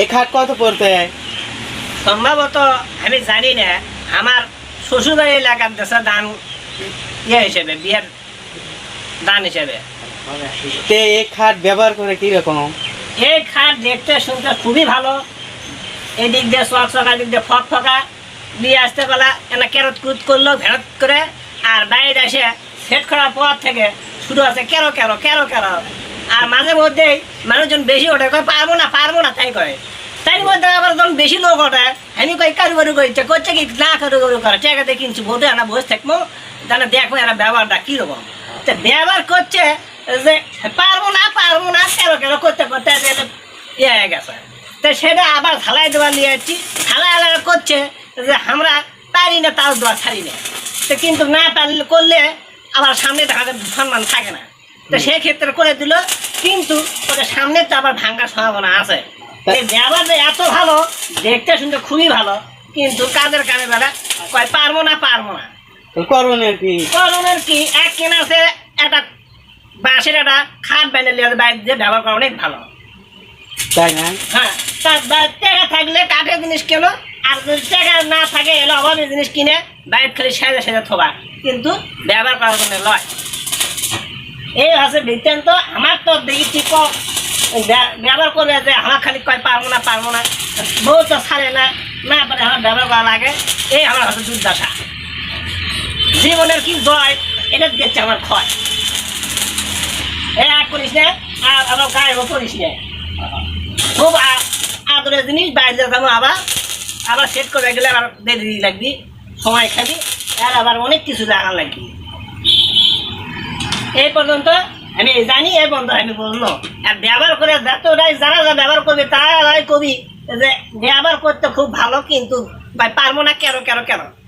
এই খাট কত পড়তে সম্ভবত আমি জানি না। আমার শ্বশুরবাড়ি এলাকার দেশে দান ইয়ে হিসেবে বিয়ের দান হিসেবে। তে এই খাট ব্যবহার করে কীরকম? এই খাট দেখতে শুনতে খুবই ভালো। এই দিক দিয়ে শখ শখা দিক দিয়ে ফক ফকা। দিয়ে আসতে গেলা এনা কেরত কুত করল ভেরত করে। আর বাইরে এসে সেট করার পর থেকে শুরু আছে কেরো কেরো কেরো কেরো। আর মাঝে মধ্যেই মানুষজন বেশি ওঠে কয় পারব না পারব না, তাই কয় তাই মধ্যে আবার যখন বেশি লোক ওঠে আমি কই কারু কারু করছে করছে কি? না কারু কারু করে টাকাতে কিনছি ভোটে আনা বসে থাকব জানা দেখব এরা ব্যবহারটা কীরকম। তো ব্যবহার করছে যে, পারব না পারব না, কেন কেন, করতে করতে ইয়ে হয়ে গেছে। তো সেটা আবার ঢালাই দেওয়া নিয়ে যাচ্ছি ঢালাই আলাদা করছে যে, আমরা পারি না, তাও দেওয়া ছাড়ি না। তো কিন্তু না পারলে করলে আবার সামনে দেখা সম্মান থাকে না। তো সেই ক্ষেত্রে করে দিল কিন্তু ওদের সামনে তো আবার ভাঙ্গার সম্ভাবনা আছে। এই ব্যবহার যে এত ভালো দেখতে শুনতে খুবই ভালো কিন্তু কাদের কানে বেড়া কয় পারব না পারব না। করণের কি? করণের কি? এক কেনা একটা বাঁশের একটা খাট বানিয়ে লিয়ে বাইরে দিয়ে ব্যবহার করা অনেক ভালো। তাই না? হ্যাঁ তার টাকা থাকলে কাঠের জিনিস কেন আর যদি টাকা না থাকে এলে অভাবের জিনিস কিনে বাইরে খালি সেজে সেজে থবা। কিন্তু ব্যবহার করার জন্য লয়। এই আছে বৃত্তান্ত আমার তো দেখি ব্য- ব্যবহার করবে যে আমার খালি কয় পারব না পারব না। বউ তো ছাড়ে না না পারে আমার ব্যবহার করা লাগে। এই আমার হাতে দুর্দশা জীবনের কি জয় এটা দেখছে আমার ক্ষয় এ আর করিস না? আর আমার গায়ে করিস না? খুব আদরের জিনিস বাইরে যাব আবার আবার সেট করে গেলে আবার দেরি লাগবি। সময় খাবি। আর আবার অনেক কিছু জানা লাগবি। এই পর্যন্ত আমি জানি, এই পর্যন্ত আমি বলল আর ব্যবহার করে যতটাই যারা যা ব্যবহার করবে, তারাই কবি। যে ব্যবহার করতে খুব ভালো, কিন্তু ভাই পারব না কেন কেন কেন?